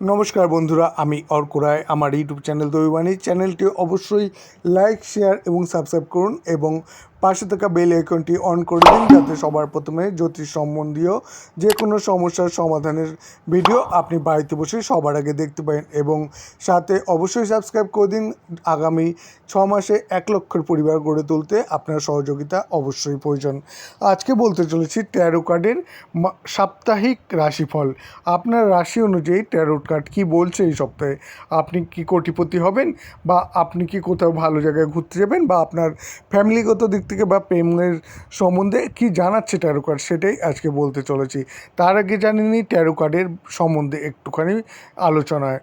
নমস্কার বন্ধুরা, আমি অর্ক রায়, আমার ইউটিউব চ্যানেল দৈবাণী। চ্যানেলটি অবশ্যই লাইক শেয়ার এবং সাবস্ক্রাইব করুন এবং পাশে থাকা বেল আইকনটি অন করে দিন যাতে সবার প্রথমে জ্যোতিষ সম্বন্ধীয় যে কোনো সমস্যার সমাধানের ভিডিও আপনি বাড়িতে বসে সবার আগে দেখতে পারেন এবং সাথে অবশ্যই সাবস্ক্রাইব করে দিন। আগামী ছ মাসে এক লক্ষের পরিবার গড়ে তুলতে আপনার সহযোগিতা অবশ্যই প্রয়োজন। আজকে বলতে চলেছি ট্যারো কার্ডের সাপ্তাহিক রাশিফল। আপনার রাশি অনুযায়ী ট্যারো কার্ড কি বলছে এই সপ্তাহে? আপনি কি কোটিপতি হবেন বা আপনি কি কোথাও ভালো জায়গায় ঘুরতে যাবেন বা আপনার ফ্যামিলিগত দিক থেকে বা প্রেমের সম্বন্ধে কি জানাচ্ছে ট্যারো কার্ড সেটাই আজকে বলতে চলেছি। তার আগে জানিনি ট্যারো কার্ডের সম্বন্ধে একটুখানি আলোচনায়।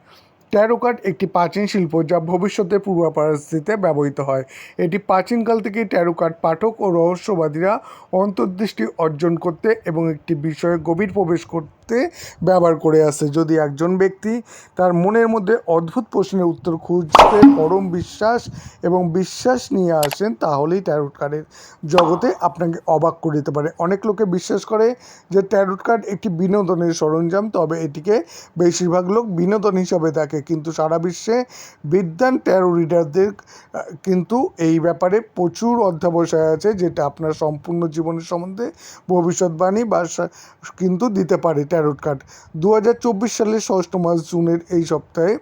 ট্যারো কার্ড একটি প্রাচীন শিল্প যা ভবিষ্যতে পূর্বাভাস দিতে ব্যবহৃত হয়। এটি প্রাচীনকাল থেকেই ট্যারো কার্ড পাঠক ও রহস্যবাদীরা অন্তর্দৃষ্টি অর্জন করতে এবং একটি বিষয়ে গভীর প্রবেশ করতে ব্যবহার করে আসে। যদি একজন ব্যক্তি তার মনের মধ্যে অদ্ভুত প্রশ্নের উত্তর খুঁজতে পরম বিশ্বাস এবং বিশ্বাস নিয়ে আসেন, তাহলেই ট্যারোট কার্ডের জগতে আপনাকে অবাক করে দিতে পারে। অনেক লোকে বিশ্বাস করে যে ট্যারোট কার্ড একটি বিনোদনের সরঞ্জাম, তবে এটিকে বেশিরভাগ লোক বিনোদন হিসাবে দেখে। কিন্তু সারা বিশ্বে বিদ্যান ট্যারো রিডারদের কিন্তু এই ব্যাপারে প্রচুর অধ্যাবসায় আছে, যেটা আপনার সম্পূর্ণ জীবনের সম্বন্ধে ভবিষ্যৎবাণী বা কিন্তু দিতে পারে ট্যারোট কার্ড দু হাজার চব্বিশ সালের ষষ্ঠ মাস জুনের এই সপ্তাহে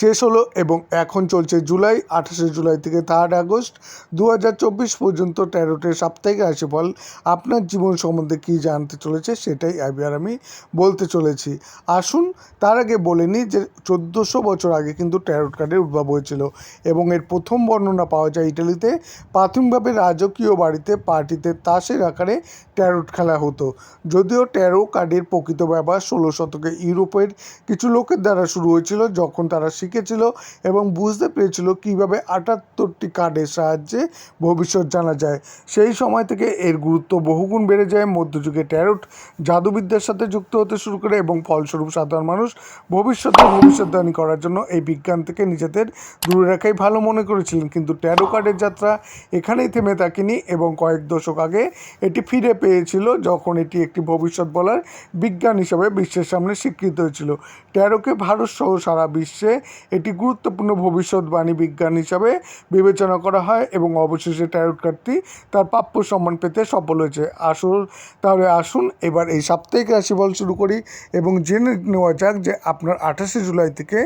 শেষ হলো এবং এখন চলছে জুলাই, আঠাশে জুলাই থেকে থার্ড আগস্ট দু হাজার চব্বিশ পর্যন্ত ট্যারোটের সাপ্তাহিক রাশিফল আপনার জীবন সম্বন্ধে কী জানতে চলেছে সেটাই এবার আমি বলতে চলেছি। আসুন, তার আগে বলে নিই যে চোদ্দোশো বছর আগে কিন্তু ট্যারোট কার্ডের উদ্ভব হয়েছিল এবং এর প্রথম বর্ণনা পাওয়া যায় ইটালিতে। প্রাথমিকভাবে রাজকীয় বাড়িতে পার্টিতে তাসের আকারে ট্যারোট খেলা হতো। যদিও ট্যারো কার্ডের প্রকৃত ব্যবহার ষোলো শতকে ইউরোপের কিছু লোকের দ্বারা শুরু হয়েছিল, যখন তারা শিখেছিল এবং বুঝতে পেরেছিল কীভাবে আটাত্তরটি কার্ডের সাহায্যে ভবিষ্যৎ জানা যায়। সেই সময় থেকে এর গুরুত্ব বহুগুণ বেড়ে যায়। মধ্যযুগে ট্যারোট জাদুবিদ্যার সাথে যুক্ত হতে শুরু করে এবং ফলস্বরূপ সাধারণ মানুষ ভবিষ্যতে ভবিষ্যৎবাণী করার জন্য এই বিজ্ঞান থেকে নিজেদের দূরে রাখাই ভালো মনে করেছিলেন। কিন্তু ট্যারো কার্ডের যাত্রা এখানেই থেমে থাকেনি এবং কয়েক দশক আগে এটি ফিরে পেয়েছিল যখন এটি একটি ভবিষ্যৎ বলার বিজ্ঞান হিসাবে বিশ্বের সামনে স্বীকৃত হয়েছিল। ট্যারোকে ভারত সহ সারা বিশ্বে এটি গুরুত্বপূর্ণ ভবিষ্যৎবাণী বিজ্ঞান হিসাবে বিবেচনা করা হয় এবং অবশেষে ট্যারোট কার্ডটি তার প্রাপ্য সম্মান পেতে সফল হয়েছে। আসল তাহলে আসুন, এবার এই সাপ্তাহিক রাশিফল শুরু করি এবং জেনে নেওয়া যাক যে আপনার আঠাশে জুলাই থেকে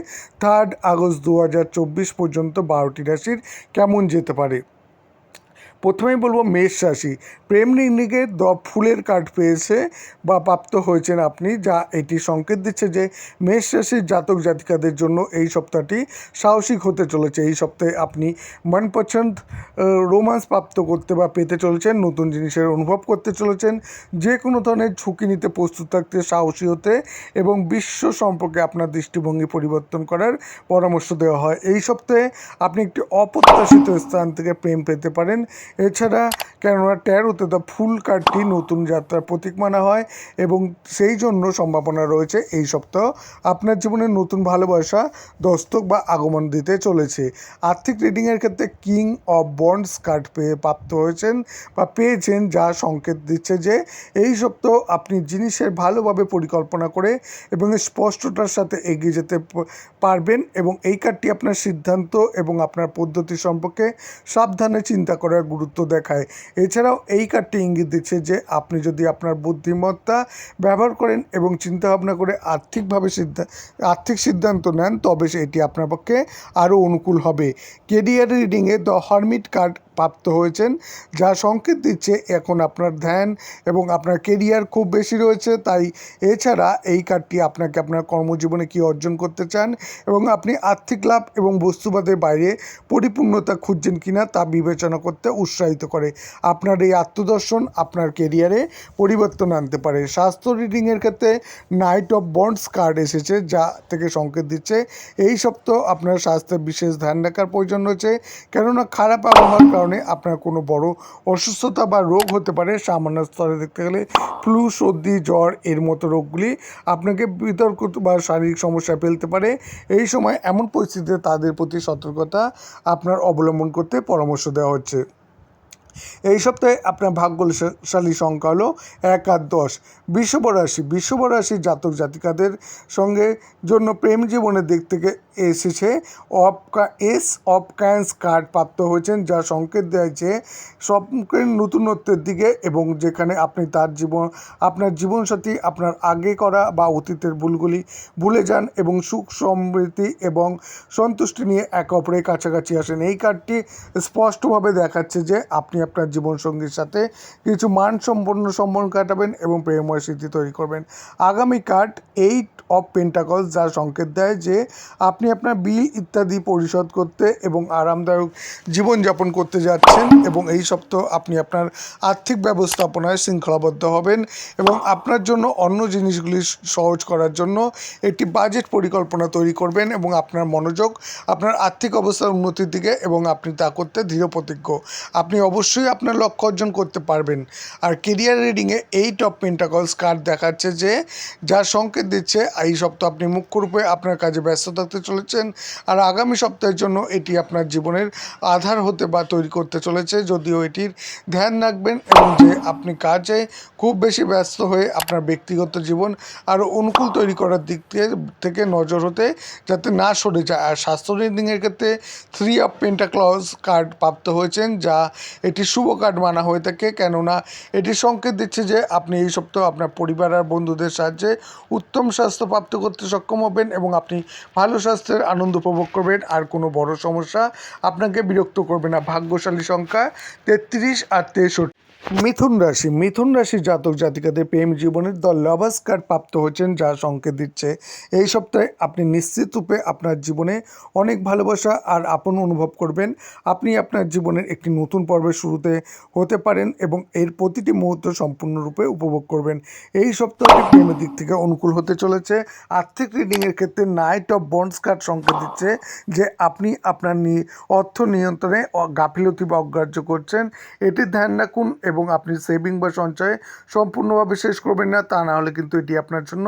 থার্ড আগস্ট দু হাজার চব্বিশ পর্যন্ত বারোটি রাশির কেমন যেতে পারে। প্রথমেই বলব মেষ রাশি। প্রেম নির্ণিকে দ ফুলের কার্ড পেয়েছে বা প্রাপ্ত হয়েছেন আপনি, যা এটি সংকেত দিচ্ছে যে মেষ রাশির জাতক জাতিকাদের জন্য এই সপ্তাহটি সাহসিক হতে চলেছে। এই সপ্তাহে আপনি মনপছন্দ রোমান্স প্রাপ্ত করতে বা পেতে চলেছেন, নতুন জিনিসের অনুভব করতে চলেছেন, যে কোনো ধরনের ঝুঁকি নিতে প্রস্তুত থাকতে সাহসী হতে এবং বিশ্ব সম্পর্কে আপনার দৃষ্টিভঙ্গি পরিবর্তন করার পরামর্শ দেওয়া হয়। এই সপ্তাহে আপনি একটি অপ্রত্যাশিত স্থান থেকে প্রেম পেতে পারেন এছাড়া কেননা ট্যারোতে দ্য ফুল কার্ডটি নতুন যাত্রার প্রতীক মানা হয় এবং সেই জন্য সম্ভাবনা রয়েছে এই সপ্তাহ আপনার জীবনে নতুন ভালোবাসা, দস্তক বা আগমন দিতে চলেছে। আর্থিক রিডিংয়ের ক্ষেত্রে কিং অফ বন্ডস কার্ড পেয়ে প্রাপ্ত হয়েছেন বা পেয়েছেন যা সংকেত দিচ্ছে যে এই সপ্তাহ আপনি জিনিসের ভালোভাবে পরিকল্পনা করে এবং স্পষ্টতার সাথে এগিয়ে যেতে পারবেন এবং এই কার্ডটি আপনার সিদ্ধান্ত এবং আপনার পদ্ধতি সম্পর্কে সাবধানে চিন্তা করার গুরুত্ব দেখায়। এছাড়াও এই কার্ডটি ইঙ্গিত দিচ্ছে যে আপনি যদি আপনার বুদ্ধিমত্তা ব্যবহার করেন এবং চিন্তাভাবনা করে আর্থিকভাবে সিদ্ধান্ত আর্থিক সিদ্ধান্ত নেন, তবে সেটি আপনার পক্ষে আরও অনুকূল হবে। কেরিয়ার রিডিংয়ে দ্য হরমিট কার্ড প্রাপ্ত হয়েছেন, যা সংকেত দিচ্ছে এখন আপনার ধ্যান এবং আপনার কেরিয়ার খুব বেশি রয়েছে। তাই এছাড়া এই কার্ডটি আপনাকে আপনার কর্মজীবনে কী অর্জন করতে চান এবং আপনি আর্থিক লাভ এবং বস্তুবাদের বাইরে পরিপূর্ণতা খুঁজছেন কিনা তা বিবেচনা করতে উৎসাহিত করে। আপনার এই আত্মদর্শন আপনার কেরিয়ারে পরিবর্তন আনতে পারে। স্বাস্থ্য রিডিংয়ের ক্ষেত্রে নাইট অফ বন্ডস কার্ড এসেছে, যা থেকে সংকেত দিচ্ছে, এই সপ্তাহ আপনার স্বাস্থ্যের বিশেষ ধ্যান রাখার প্রয়োজন রয়েছে। কেননা খারাপ আবহাওয়ার কারণে আপনার কোনো বড় অসুস্থতা বা রোগ হতে পারে। সামান্য স্তরে দেখতে গেলে ফ্লু, সর্দি, জ্বর এর মতো রোগগুলি আপনাকে বিতর্ক বা শারীরিক সমস্যা ফেলতে পারে। এই সময় এমন পরিস্থিতিতে তাদের প্রতি সতর্কতা আপনার অবলম্বন করতে পরামর্শ দেওয়া হচ্ছে। এই সপ্তাহে আপনার ভাগ্যশালী সংখ্যা হলো এক আর দশ বৃষভ রাশি বৃষভ রাশির জাতক জাতিকাদের সঙ্গে জন্য প্রেম জীবনের দিক থেকে এসেছে of ace of coins card প্রাপ্ত হয়েছেন, যা সংকেত দেয় যে সম্পর্কের নতুনত্বের দিকে এবং যেখানে আপনি তার জীবন, আপনার জীবনসাথী, আপনার আগে করা বা অতীতের ভুলগুলি ভুলে যান এবং সুখ সমৃদ্ধি এবং সন্তুষ্টি নিয়ে একে অপরের কাছাকাছি আসেন। এই কার্ডটি স্পষ্টভাবে দেখাচ্ছে যে আপনি আপনার জীবনসঙ্গীর সাথে কিছু মানসম্পন্ন সম্বন্ধ কাটাবেন এবং প্রেমময় স্মৃতি তৈরি করবেন। আগামী কার্ড এইট অফ পেন্টাকলস যা সংকেত দেয় যে আপনি আপনার বিল ইত্যাদি পরিশোধ করতে এবং আরামদায়ক জীবনযাপন করতে যাচ্ছেন এবং এই সপ্তাহ আপনি আপনার আর্থিক ব্যবস্থাপনায় শৃঙ্খলাবদ্ধ হবেন এবং আপনার জন্য অন্য জিনিসগুলি সহজ করার জন্য একটি বাজেট পরিকল্পনা তৈরি করবেন এবং আপনার মনোযোগ, আপনার আর্থিক অবস্থার উন্নতির দিকে এবং আপনি তা করতে দৃঢ় প্রতিজ্ঞ আপনি অবশ্যই আপনার লক্ষ্য অর্জন করতে পারবেন। আর কেরিয়ার রিডিংয়ে এইট অফ পেন্টাকলস কার্ড দেখাচ্ছে যে যার সংকেত দিচ্ছে এই সপ্তাহ আপনি মুখ্যরূপে আপনার কাজে ব্যস্ত থাকতে চলেছেন। আর আগামী সপ্তাহের জন্য এটি আপনার জীবনের আধার হতে বা তৈরি করতে চলেছে। যদিও এটির ধ্যান রাখবেন এবং যে আপনি কাজে খুব বেশি ব্যস্ত হয়ে আপনার ব্যক্তিগত জীবন আরও অনুকূল তৈরি করার দিক থেকে নজর হতে যাতে না সরে যায়। আর স্বাস্থ্য রিডিংয়ের ক্ষেত্রে থ্রি অফ পেন্টাক্লজ কার্ড প্রাপ্ত হয়েছেন, যা এটি শুভ কার্ড মানা হয়ে থাকে? কেননা এটি সংকেত দিচ্ছে যে আপনি এই সপ্তাহ আপনার পরিবার আর বন্ধুদের সাহায্যে উত্তম স্বাস্থ্য প্রাপ্ত করতে সক্ষম হবেন এবং আপনি ভালো স্বাস্থ্যের আনন্দ উপভোগ করবেন। আর কোনো বড় সমস্যা আপনাকে বিরক্ত করবে না। ভাগ্যশালী সংখ্যা তেত্রিশ আর তেষট্টি। মিথুন রাশি। মিথুন রাশির জাতক জাতিকাদের প্রেম জীবনের দল লাভার্স কার্ড প্রাপ্ত হচ্ছেন, যা সংকেত দিচ্ছে। এই সপ্তাহে আপনি নিশ্চিত রূপে আপনার জীবনে অনেক ভালোবাসা আর আপন অনুভব করবেন। আপনি আপনার জীবনের একটি নতুন পর্বের শুরুতে হতে পারেন এবং এর প্রতিটি মুহূর্ত সম্পূর্ণরূপে উপভোগ করবেন। এই সপ্তাহটি প্রেমের দিক থেকে অনুকূল হতে চলেছে। আর্থিক রিডিংয়ের ক্ষেত্রে নাইট অফ বন্ডস কার্ড সংকেত দিচ্ছে যে আপনি আপনার অর্থ নিয়ন্ত্রণে গাফিলতি বা অগ্রাহ্য করছেন। এটি ধ্যান রাখুন এবং আপনি সেভিং বা সঞ্চয় সম্পূর্ণভাবে শেষ করবেন না, তা না হলে কিন্তু এটি আপনার জন্য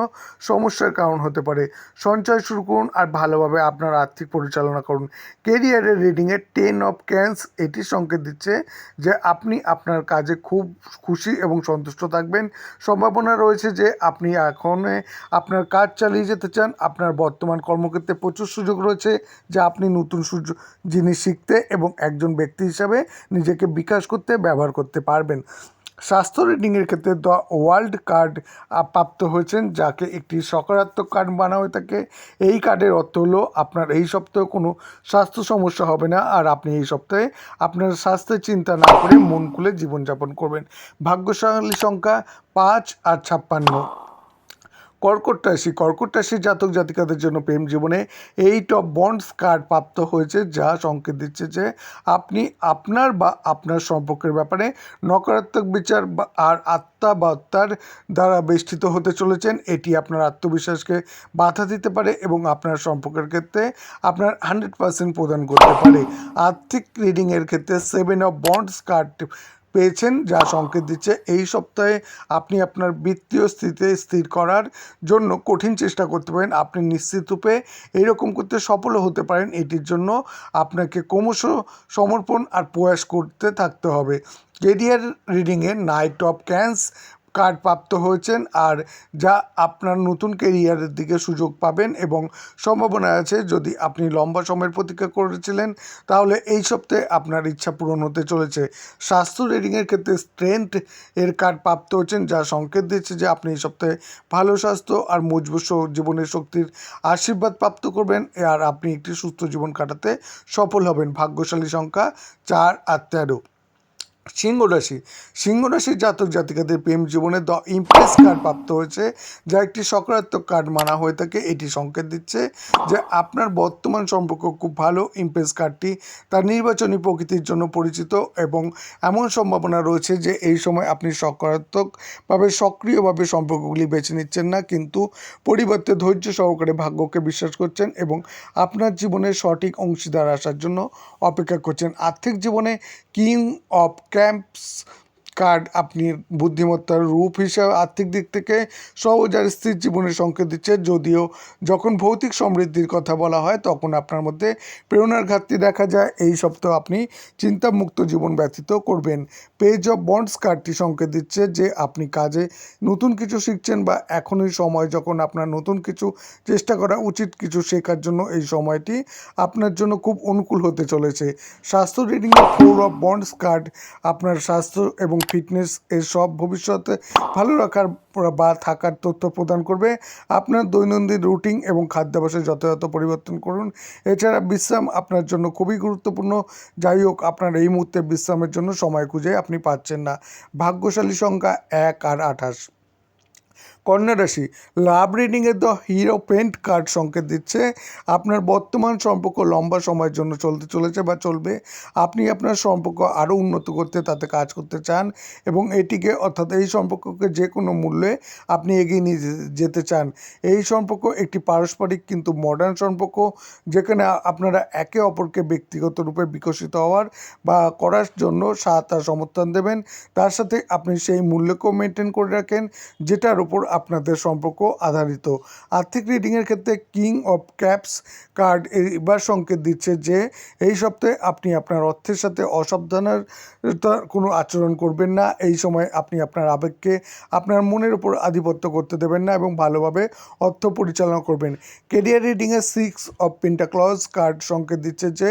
সমস্যার কারণ হতে পারে। সঞ্চয় শুরু করুন আর ভালোভাবে আপনার আর্থিক পরিচালনা করুন। কেরিয়ারের রিডিংয়ে টেন অফ ক্যান্স এটি সংকেত দিচ্ছে যে আপনি আপনার কাজে খুব খুশি এবং সন্তুষ্ট থাকবেন। সম্ভাবনা রয়েছে যে আপনি এখন আপনার কাজ চালিয়ে যেতে চান। আপনার বর্তমান কর্মক্ষেত্রে প্রচুর সুযোগ রয়েছে যা আপনি নতুন সুযোগ, জিনিস শিখতে এবং একজন ব্যক্তি হিসাবে নিজেকে বিকাশ করতে ব্যবহার করতে পারবেন। স্বাস্থ্য রিডিংয়ের ক্ষেত্রে দ্য ওয়ার্ল্ড কার্ড প্রাপ্ত হয়েছেন, যাকে একটি সকারাত্মক কার্ড বানা হয়ে থাকে। এই কার্ডের অর্থ হলো আপনার এই সপ্তাহে কোনো স্বাস্থ্য সমস্যা হবে না, আর আপনি এই সপ্তাহে আপনার স্বাস্থ্যের চিন্তা না করে মন খুলে জীবনযাপন করবেন। ভাগ্যশালী সংখ্যা পাঁচ আর ছাপ্পান্ন। কর্কট রাশি, কর্কট রাশির জাতক জাতিকাদের জন্য প্রেম জীবনে এইট অফ বন্ডস কার্ড প্রাপ্ত হয়েছে, যা সংকেত দিচ্ছে যে আপনি আপনার বা আপনার সম্পর্কের ব্যাপারে নকারাত্মক বিচার বা আর আত্মা বা আত্মার দ্বারা বেষ্টিত হতে চলেছেন। এটি আপনার আত্মবিশ্বাসকে বাধা দিতে পারে এবং আপনার সম্পর্কের ক্ষেত্রে আপনার হান্ড্রেড পার্সেন্ট প্রদান করতে পারে। আর্থিক রিডিংয়ের ক্ষেত্রে সেভেন অফ বন্ডস কার্ড পেয়েছেন, যা সংকেত দিচ্ছে, এই সপ্তাহে আপনি আপনার বৃত্তীয় স্থিতি স্থির করার জন্য কঠিন চেষ্টা করতে পারেন। আপনি নিশ্চিত রূপে এইরকম করতে সফলও হতে পারেন। এটির জন্য আপনাকে ক্রমশ সমর্পণ আর প্রয়াস করতে থাকতে হবে। কেরিয়ার রিডিংয়ে নাইট অফ ক্যান্স কার্ড প্রাপ্ত হয়েছেন আর যা আপনার নতুন কেরিয়ারের দিকে সুযোগ পাবেন এবং সম্ভাবনা আছে যদি আপনি লম্বা সময়ের প্রতীক্ষা করেছিলেন, তাহলে এই সপ্তাহে আপনার ইচ্ছা পূরণ হতে চলেছে। স্বাস্থ্য রিডিংয়ের ক্ষেত্রে স্ট্রেংথ এর কার্ড প্রাপ্ত হয়েছেন, যা সংকেত দিচ্ছে যে আপনি এই সপ্তাহে ভালো স্বাস্থ্য আর মজবুত জীবনের শক্তির আশীর্বাদ প্রাপ্ত করবেন আর আপনি একটি সুস্থ জীবন কাটাতে সফল হবেন। ভাগ্যশালী সংখ্যা চার আর তেরো। সিংহ রাশি। সিংহ রাশির জাতক জাতিকাদের প্রেম জীবনে দ্য ইমপ্রেস কার্ড প্রাপ্ত হয়েছে, যা একটি সকারাত্মক কার্ড মানা হয়ে থাকে। এটি সংকেত দিচ্ছে যে আপনার বর্তমান সম্পর্ক খুব ভালো, ইমপ্রেস কার্ডটি তার নির্বাচনী প্রকৃতির জন্য পরিচিত এবং এমন সম্ভাবনা রয়েছে যে এই সময় আপনি সকারাত্মকভাবে সক্রিয়ভাবে সম্পর্কগুলি বেছে নিচ্ছেন না, কিন্তু পরিবর্তে ধৈর্য সহকারে ভাগ্যকে বিশ্বাস করছেন এবং আপনার জীবনের সঠিক অংশীদার আসার জন্য অপেক্ষা করছেন। আর্থিক জীবনে কিং অফ camps কার্ড আপনি বুদ্ধিমত্তার রূপ হিসাবে আর্থিক দিক থেকে সহজ আর স্থির জীবনের সংকেত দিচ্ছে। যদিও যখন ভৌতিক সমৃদ্ধির কথা বলা হয়, তখন আপনার মধ্যে প্রেরণার ঘাটতি দেখা যায়। এই সপ্তাহ আপনি চিন্তামুক্ত জীবন ব্যতীত করবেন। পেজ অফ বন্ডস কার্ডটি সংকেত দিচ্ছে যে আপনি কাজে নতুন কিছু শিখছেন বা এখনই সময় যখন আপনার নতুন কিছু চেষ্টা করা উচিত, কিছু শেখার জন্য এই সময়টি আপনার জন্য খুব অনুকূল হতে চলেছে। স্বাস্থ্য রিডিংয়ে ফোর অফ বন্ডস কার্ড আপনার স্বাস্থ্য এবং ফিটনেস এসব সব ভবিষ্যতে ভালো রাখার বা থাকার তথ্য প্রদান করবে। আপনার দৈনন্দিন রুটিন এবং খাদ্যাভ্যাসে যথাযথ পরিবর্তন করুন। এছাড়া বিশ্রাম আপনার জন্য খুবই গুরুত্বপূর্ণ। যাই হোক, আপনার এই মুহূর্তে বিশ্রামের জন্য সময় খুঁজে আপনি পাচ্ছেন না। ভাগ্যশালী সংখ্যা এক আর আঠাশ। কন্যা রাশি লাভ রিডিংয়ের দ্য হিরো পেন্ট কার্ড সংকেত দিচ্ছে। আপনার বর্তমান সম্পর্ক লম্বা সময়ের জন্য চলতে চলেছে বা চলবে। আপনি আপনার সম্পর্ক আরও উন্নত করতে, তাতে কাজ করতে চান এবং এটিকে অর্থাৎ এই সম্পর্ককে যে কোনো মূল্যে আপনি এগিয়ে নিয়ে যেতে চান। এই সম্পর্ক একটি পারস্পরিক কিন্তু মডার্ন সম্পর্ক, যেখানে আপনারা একে অপরকে ব্যক্তিগত রূপে বিকশিত হওয়ার বা করার জন্য সাহায্য সমর্থন দেবেন। তার সাথে আপনি সেই মূল্যকেও মেনটেন করে রাখেন, যেটার উপর আপনাদের সম্পর্ক আধারিত। আর্থিক রিডিংয়ের ক্ষেত্রে কিং অফ ক্যাপস কার্ড এবার সংকেত দিচ্ছে যে, এই সপ্তাহে আপনি আপনার অর্থের সাথে অসাবধানতার কোনো আচরণ করবেন না। এই সময় আপনি আপনার আবেগকে আপনার মনের উপর আধিপত্য করতে দেবেন না এবং ভালোভাবে অর্থ পরিচালনা করবেন। কেরিয়ার রিডিংয়ে সিক্স অফ পেন্টাক্লজ কার্ড সংকেত দিচ্ছে যে,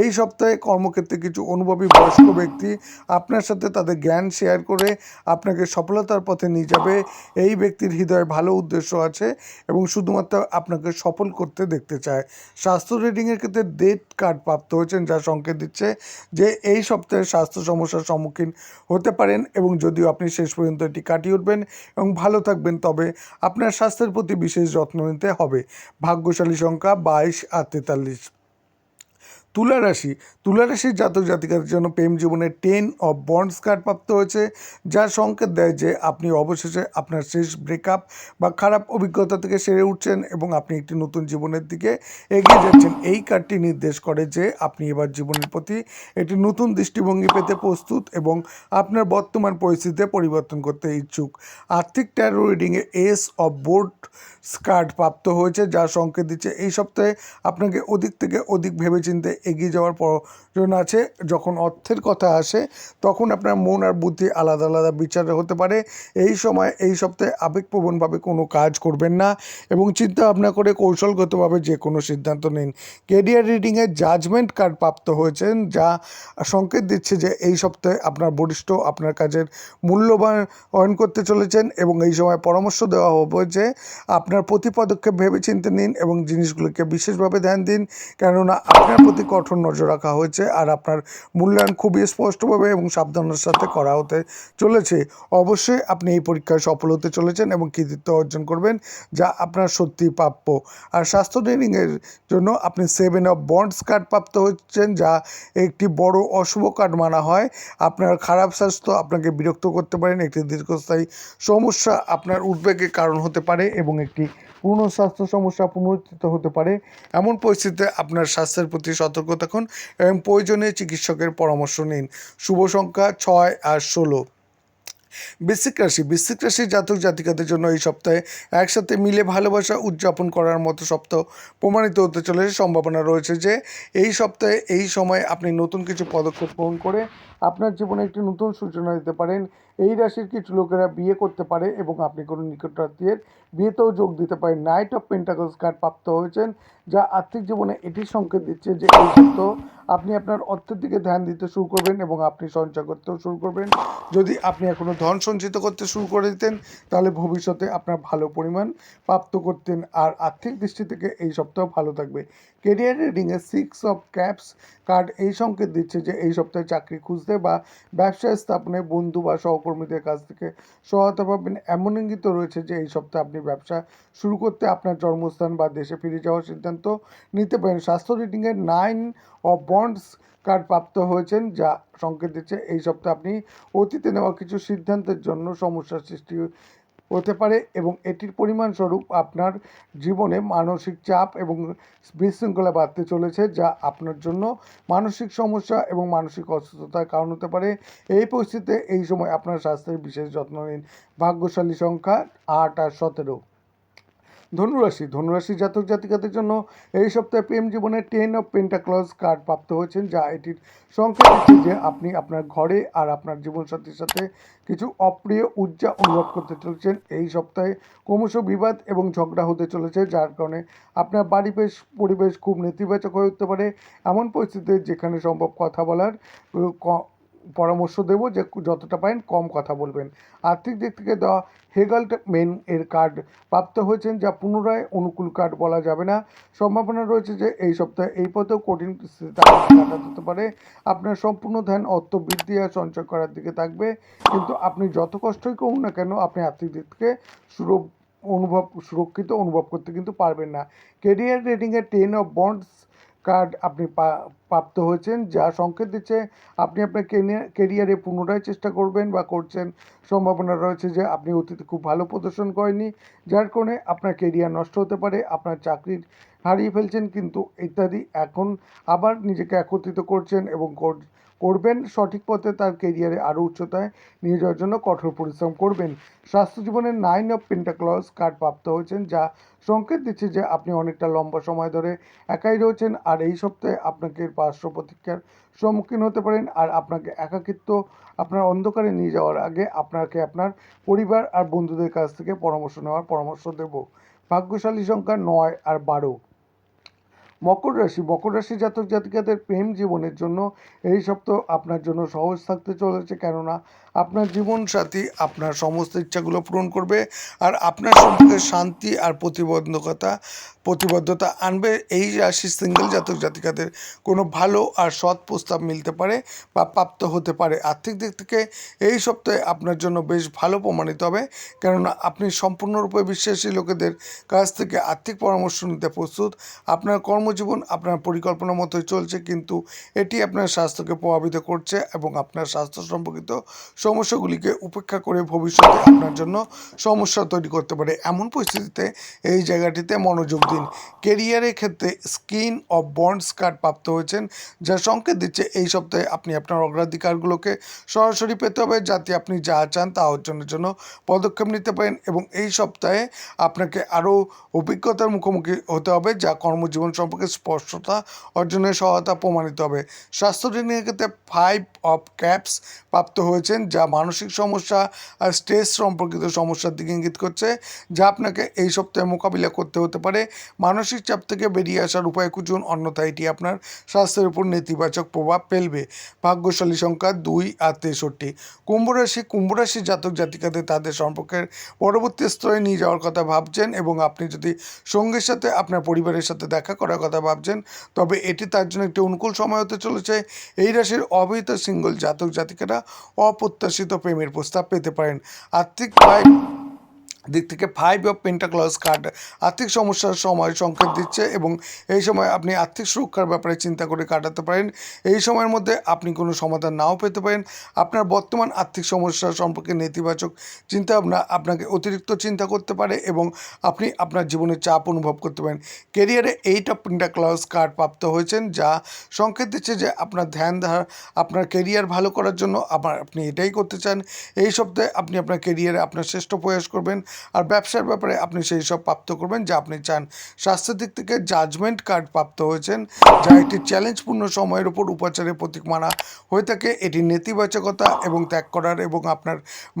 এই সপ্তাহে কর্মক্ষেত্রে কিছু অনুভবী বয়স্ক ব্যক্তি আপনার সাথে তাদের জ্ঞান শেয়ার করে আপনাকে সফলতার পথে নিয়ে যাবে। এই ব্যক্তির হৃদয়ে ভালো উদ্দেশ্য আছে এবং শুধুমাত্র আপনাকে সফল করতে দেখতে চায়। স্বাস্থ্য রিডিংয়ের ক্ষেত্রে ডেট কার্ড প্রাপ্ত হয়েছেন যা সংকেত দিচ্ছে যে এই সপ্তাহে স্বাস্থ্য সমস্যার সম্মুখীন হতে পারেন এবং যদিও আপনি শেষ পর্যন্ত এটি কাটিয়ে উঠবেন এবং ভালো থাকবেন, তবে আপনার স্বাস্থ্যের প্রতি বিশেষ যত্ন নিতে হবে। ভাগ্যশালী সংখ্যা বাইশ আর তেতাল্লিশ। তুলা রাশি। তুলা জাতক জাতিকাদের জন্য প্রেম জীবনে টেন অফ বন্ডস কার্ড প্রাপ্ত হয়েছে যা সংকেত দেয় যে আপনি অবশেষে আপনার শেষ ব্রেকআপ বা খারাপ অভিজ্ঞতা থেকে সেরে উঠছেন এবং আপনি একটি নতুন জীবনের দিকে এগিয়ে যাচ্ছেন। এই কার্ডটি নির্দেশ করে যে আপনি এবার জীবনের প্রতি একটি নতুন দৃষ্টিভঙ্গি পেতে প্রস্তুত এবং আপনার বর্তমান পরিস্থিতিতে পরিবর্তন করতে ইচ্ছুক। আর্থিক ট্যারো রিডিংয়ে এস অফ বোর্ড কার্ড প্রাপ্ত হয়েছে যা সংকেত দিচ্ছে এই সপ্তাহে আপনাকে অধিক থেকে অধিক ভেবেচিন্তে এগিয়ে যাওয়ার প্রয়োজন আছে। যখন অর্থের কথা আসে, তখন আপনার মন আর বুদ্ধি আলাদা আলাদা বিচার হতে পারে। এই সময়, এই সপ্তাহে আবেগপ্রবণভাবে কোনো কাজ করবেন না এবং চিন্তা ভাবনা করে কৌশলগতভাবে যে কোনো সিদ্ধান্ত নিন। কেরিয়ার রিডিংয়ে জাজমেন্ট কার্ড প্রাপ্ত হয়েছেন, যা সংকেত দিচ্ছে যে এই সপ্তাহে আপনার বরিষ্ঠ, আপনার কাজের মূল্যবান করতে চলেছেন এবং এই সময় পরামর্শ দেওয়া হবে যে আপনার প্রতি পদক্ষেপ ভেবে ভেবেচিন্তে নিন এবং জিনিসগুলোকে বিশেষভাবে ধ্যান দিন। কেননা, আপনার প্রতি কঠোর নজর রাখা হয়েছে আর আপনার মূল্যায়ন খুবই স্পষ্টভাবে এবং সাবধানের সাথে করা হতে চলেছে। অবশ্যই আপনি এই পরীক্ষায় সফল হতে চলেছেন এবং কৃতিত্ব অর্জন করবেন যা আপনার সত্যি প্রাপ্য। আর স্বাস্থ্য ট্রেনিংয়ের জন্য আপনি সেভেন অফ বন্ডস কার্ড প্রাপ্ত হচ্ছেন, যা একটি বড় অশুভ কার্ড মানা হয়। আপনার খারাপ স্বাস্থ্য আপনাকে বিরক্ত করতে পারেন একটি দীর্ঘস্থায়ী সমস্যা আপনার উদ্বেগের কারণ হতে পারে এবং একটি পূর্ণ স্বাস্থ্য সমস্যা পুনরুত্থিত হতে পারে। এমন পরিস্থিতিতে আপনার স্বাস্থ্যের প্রতি সতর্ক থাকুন এবং প্রয়োজনে চিকিৎসকের পরামর্শ নিন। শুভ সংখ্যা ছয় আর ষোলো। বৃশ্চিক রাশি, বৃশ্চিক রাশির জাতক জাতিকাদের জন্য এই সপ্তাহে একসাথে মিলে ভালোবাসা উদযাপন করার মতো সপ্তাহ প্রমাণিত হতে চলেছে। সম্ভাবনা রয়েছে যে এই সপ্তাহে এই সময় আপনি নতুন কিছু পদক্ষেপ গ্রহণ করে আপনার জীবনে একটি নতুন সূচনা দিতে পারেন। এই রাশির কিছু লোকেরা বিয়ে করতে পারে এবং আপনি কোনো নিকটাত্মীয়ের বিয়েতেও যোগ দিতে পারেন। নাইট অফ পেন্টাকলস কার্ড প্রাপ্ত হয়েছেন, যা আর্থিক জীবনে এটি সংকেত দিচ্ছে যে এই সপ্তাহ আপনি আপনার অর্থের দিকে ধ্যান দিতে শুরু করবেন এবং আপনি সঞ্চয় করতেও শুরু করবেন। যদি আপনি এখনও ধন সঞ্চিত করতে শুরু করে দিতেন, তাহলে ভবিষ্যতে আপনার ভালো পরিমাণ প্রাপ্ত করতেন। আর আর্থিক দৃষ্টি থেকে এই সপ্তাহ ভালো থাকবে। কেরিয়ার রেডিংয়ে সিক্স অফ ক্যাপস কার্ড এই সংকেত দিচ্ছে যে এই সপ্তাহে চাকরি খুঁজতে বা ব্যবসায় স্থাপনে বন্ধু বা সহকর্মীদের কাছ থেকে সহায়তা পাবেন। এমন ইঙ্গিত রয়েছে যে এই সপ্তাহে আপনি ব্যবসা শুরু করতে আপনার জন্মস্থান বা দেশে ফিরে যাওয়ার সিদ্ধান্ত নিতে পারেন। স্বাস্থ্য রিডিংয়ে নাইন অফ বন্ডস কার্ড প্রাপ্ত হয়েছেন যা সংকেত দিচ্ছে এই সপ্তাহে আপনি অতীতে নেওয়া কিছু সিদ্ধান্তের জন্য সমস্যার সৃষ্টি হতে পারে এবং এটির পরিমাণস্বরূপ আপনার জীবনে মানসিক চাপ এবং বিশৃঙ্খলা বাড়তে চলেছে, যা আপনার জন্য মানসিক সমস্যা এবং মানসিক অসুস্থতার কারণ হতে পারে। এই পরিস্থিতিতে এই সময় আপনার স্বাস্থ্যের বিশেষ যত্ন নিন। ভাগ্যশালী সংখ্যা আট আর সতেরো। ধনুরাশি ধনুরাশি জাতক জাতিকাদের জন্য এই সপ্তাহে প্রেম জীবনে টেন অফ পেন্টাক্লজ কার্ড প্রাপ্ত হয়েছেন, যা এটির সংকেত যে আপনি আপনার ঘরে আর আপনার জীবনসাথীর সাথে কিছু অপ্রিয় উর্জা অনুভব করতে চলেছেন। এই সপ্তাহে ক্রমশ বিবাদ এবং ঝগড়া হতে চলেছে, যার কারণে আপনার বাড়ি বেশ পরিবেশ খুব নেতিবাচক হয়ে উঠতে পারে। এমন পরিস্থিতিতে যেখানে সম্ভব কথা বলার পরামর্শ দেবো যে যতটা পারেন কম কথা বলবেন। আর্থিক দিক থেকে দেওয়া হেগাল্ট মেন এর কার্ড প্রাপ্ত হয়েছেন যা পুনরায় অনুকূল কার্ড বলা যাবে না। সম্ভাবনা রয়েছে যে এই সপ্তাহে এই পথেও কঠিন কাটা যেতে পারে। আপনার সম্পূর্ণ ধ্যান অর্থ বৃদ্ধি আর সঞ্চয় করার দিকে থাকবে। কিন্তু আপনি যত কষ্টই করুন না কেন, আপনি আর্থিক দিক থেকে সুর অনুভব, সুরক্ষিত অনুভব করতে কিন্তু পারবেন না। কেরিয়ার রেটিংয়ে টেন অফ বন্ডস কার্ড আপনি প্রাপ্ত হয়েছেন, যা সংকেত দিচ্ছে আপনি আপনার কেরিয়ারে পুনরায় চেষ্টা করবেন বা করছেন। সম্ভাবনা রয়েছে যে আপনি অতীতে খুব ভালো প্রদর্শন করেননি, যার কারণে আপনার কেরিয়ার নষ্ট হতে পারে, আপনার চাকরির হারিয়ে ফেলছেন, কিন্তু ইত্যাদি। এখন আবার নিজেকে একত্রিত করছেন এবং কর- করবেন, সঠিক পথে তার কেরিয়ারে আরও উচ্চতায় নিয়ে যাওয়ার জন্য কঠোর পরিশ্রম করবেন। স্বাস্থ্য জীবনের নাইন অফ পেন্টাক্লস কার্ড প্রাপ্ত হয়েছেন, যা সংকেত দিচ্ছে যে আপনি অনেকটা লম্বা সময় ধরে একাই রয়েছেন আর এই সপ্তাহে আপনাকে পার্শ্ব প্রতিক্রিয়ার সম্মুখীন হতে পারেন আর আপনাকে একাকিত্ব আপনার অন্ধকারে নিয়ে যাওয়ার আগে আপনাকে আপনার পরিবার আর বন্ধুদের কাছ থেকে পরামর্শ নেওয়ার পরামর্শ দেব। ভাগ্যশালী সংখ্যা নয় আর বারো। মকর রাশি মকর রাশি জাতক জাতিকাদের প্রেম জীবনের জন্য এই সপ্তাহ আপনার জন্য সহজ থাকতে চলেছে। কেননা আপনার জীবন সাথী আপনার সমস্ত ইচ্ছাগুলো পূরণ করবে আর আপনার সম্পর্কে শান্তি আর প্রতিবন্ধকতা, প্রতিবদ্ধতা আনবে। এই রাশি সিঙ্গেল জাতক জাতিকাদের কোনো ভালো আর সৎ প্রস্তাব মিলতে পারে বা প্রাপ্ত হতে পারে। আর্থিক দিক থেকে এই সপ্তাহে আপনার জন্য বেশ ভালো প্রমাণিত হবে। কেননা আপনি সম্পূর্ণরূপে বিশ্বাসী লোকেদের কাছ থেকে আর্থিক পরামর্শ নিতে প্রস্তুত। আপনার কর্মজীবন আপনার পরিকল্পনা মতোই চলছে, কিন্তু এটি আপনার স্বাস্থ্যকে প্রভাবিত করছে এবং আপনার স্বাস্থ্য সম্পর্কিত সমস্যাগুলিকে উপেক্ষা করে ভবিষ্যতে আপনার জন্য সমস্যা তৈরি করতে পারে। এমন পরিস্থিতিতে এই জায়গাটিতে মনোযোগ দিন। কেরিয়ারের ক্ষেত্রে স্কিন অফ বন্ডস কার্ড প্রাপ্ত হয়েছেন, যা সংকেত দিচ্ছে এই সপ্তাহে আপনি আপনার অগ্রাধিকারগুলোকে সরাসরি পেতে হবে, যাতে আপনি যা চান তা অর্জনের জন্য পদক্ষেপ নিতে পারেন এবং এই সপ্তাহে আপনাকে আরও অভিজ্ঞতার মুখোমুখি হতে হবে, যা কর্মজীবন সম্পর্কে স্পষ্টতা অর্জনের সহায়তা প্রমাণিত হবে। স্বাস্থ্য ঋণের ক্ষেত্রে ফাইভ অফ ক্যাপস প্রাপ্ত হয়েছেন, যা মানসিক সমস্যা আর স্ট্রেস সম্পর্কিত সমস্যার দিকে ইঙ্গিত করছে, যা আপনাকে এই সপ্তাহে মোকাবিলা করতে হতে পারে। মানসিক চাপ থেকে বেরিয়ে আসার উপায় খুঁজুন, অন্যথায় এটি আপনার স্বাস্থ্যের উপর নেতিবাচক প্রভাব ফেলবে। ভাগ্যশালী সংখ্যা দুই আর তেষট্টি। কুম্ভ রাশি কুম্ভ রাশি জাতক জাতিকাদের তাদের সম্পর্কের পরবর্তী স্তরে নিয়ে যাওয়ার কথা ভাবছেন এবং আপনি যদি সঙ্গীর সাথে আপনার পরিবারের সাথে দেখা করার কথা ভাবছেন। তবে এটি তার জন্য একটি অনুকূল সময় হতে চলেছে। এই রাশির অবহিত সিঙ্গল জাতক জাতিকারা অপ্রত্যাশিত প্রেমের প্রস্তাব পেতে পারেন। আর্থিক দিক থেকে ফাইভ অফ পেন্টাক্লস কার্ড আর্থিক সমস্যার সময় সংকেত দিচ্ছে এবং এই সময় আপনি আর্থিক সুরক্ষার ব্যাপারে চিন্তা করে কাটাতে পারেন। এই সময়ের মধ্যে আপনি কোনো সমাধান নাও পেতে পারেন। আপনার বর্তমান আর্থিক সমস্যা সম্পর্কে নেতিবাচক চিন্তাভাবনা আপনাকে অতিরিক্ত চিন্তা করতে পারে এবং আপনি আপনার জীবনে চাপ অনুভব করতে পারেন। কেরিয়ারে এইট অফ পেন্টাক্লস কার্ড প্রাপ্ত হয়েছেন, যা সংকেত দিচ্ছে যে আপনার ধ্যান ধারা, আপনার কেরিয়ার ভালো করার জন্য আবার আপনি এটাই করতে চান। এই সপ্তাহে আপনি আপনার কেরিয়ারে আপনার শ্রেষ্ঠ প্রয়াস করবেন। আর ব্যবসার ব্যাপারে আপনি সেই সব প্রাপ্ত করবেন, যা আপনি চান। স্বাস্থ্যের দিক থেকে জাজমেন্ট কার্ড প্রাপ্ত হয়েছেন, যা একটি চ্যালেঞ্জপূর্ণ সময়ের উপর উপাচারের প্রতীক মানা হয়ে থাকে। এটি নেতিবাচকতা এবং ত্যাগ করার এবং আপনার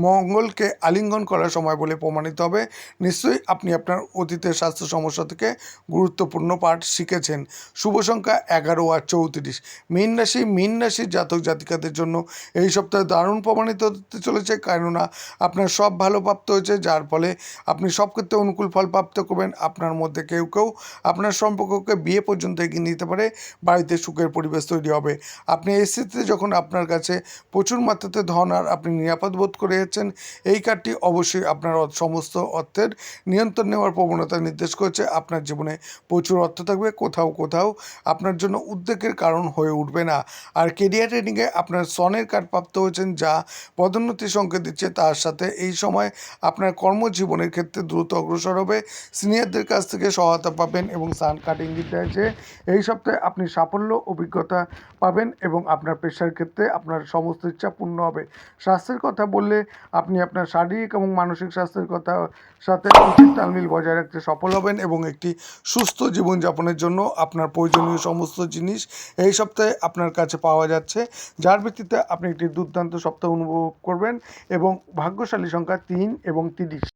মঙ্গলকে আলিঙ্গন করার সময় বলে প্রমাণিত হবে। নিশ্চয়ই আপনি আপনার অতীতের স্বাস্থ্য সমস্যা থেকে গুরুত্বপূর্ণ পাঠ শিখেছেন। শুভ সংখ্যা এগারো আর চৌত্রিশ। মীন রাশি, মীন রাশির জাতক জাতিকাদের জন্য এই সপ্তাহে দারুণ প্রমাণিত হতে চলেছে, কেননা আপনার সব ভালো প্রাপ্ত হয়েছে, যার ফলে আপনি সব ক্ষেত্রে অনুকূল ফল প্রাপ্ত করবেন। আপনার মধ্যে কেউ কেউ আপনার সম্পর্ককে বিয়ে পর্যন্ত এগিয়ে নিতে পারে, বাড়িতে সুখের পরিবেশ তৈরি হবে। আপনি এই স্থিতিতে যখন আপনার কাছে প্রচুর মাত্রাতে ধন আর আপনি নিরাপদ বোধ করে যাচ্ছেন, এই কার্ডটি অবশ্যই আপনার সমস্ত অর্থের নিয়ন্ত্রণ নেওয়ার প্রবণতা নির্দেশ করছে। আপনার জীবনে প্রচুর অর্থ থাকবে, কোথাও কোথাও আপনার জন্য উদ্বেগের কারণ হয়ে উঠবে না। আর কেরিয়ার ট্রেনিংয়ে আপনার সনের কার্ড প্রাপ্ত হয়েছেন, যা পদোন্নতি সংকেত দিচ্ছে। তার সাথে এই সময় আপনার কর্ম জীবনের ক্ষেত্রে দ্রুত অগ্রসর হবে। সিনিয়রদের কাছ থেকে সহায়তা পাবেন এবং সান কাটিং দিতে আছে এই সপ্তাহে আপনি সাফল্য, অভিজ্ঞতা পাবেন এবং আপনার পেশার ক্ষেত্রে আপনার সমস্ত ইচ্ছা পূর্ণ হবে। স্বাস্থ্যের কথা বললে আপনি আপনার শারীরিক এবং মানসিক স্বাস্থ্যের কথা সাথে উচিত তালমিল বজায় রাখতে সফল হবেন এবং একটি সুস্থ জীবনযাপনের জন্য আপনার প্রয়োজনীয় সমস্ত জিনিস এই সপ্তাহে আপনার কাছে পাওয়া যাচ্ছে। যার ভিত্তিতে আপনি একটি দুর্দান্ত সপ্তাহ অনুভব করবেন এবং ভাগ্যশালী সংখ্যা তিন এবং তিরিশ।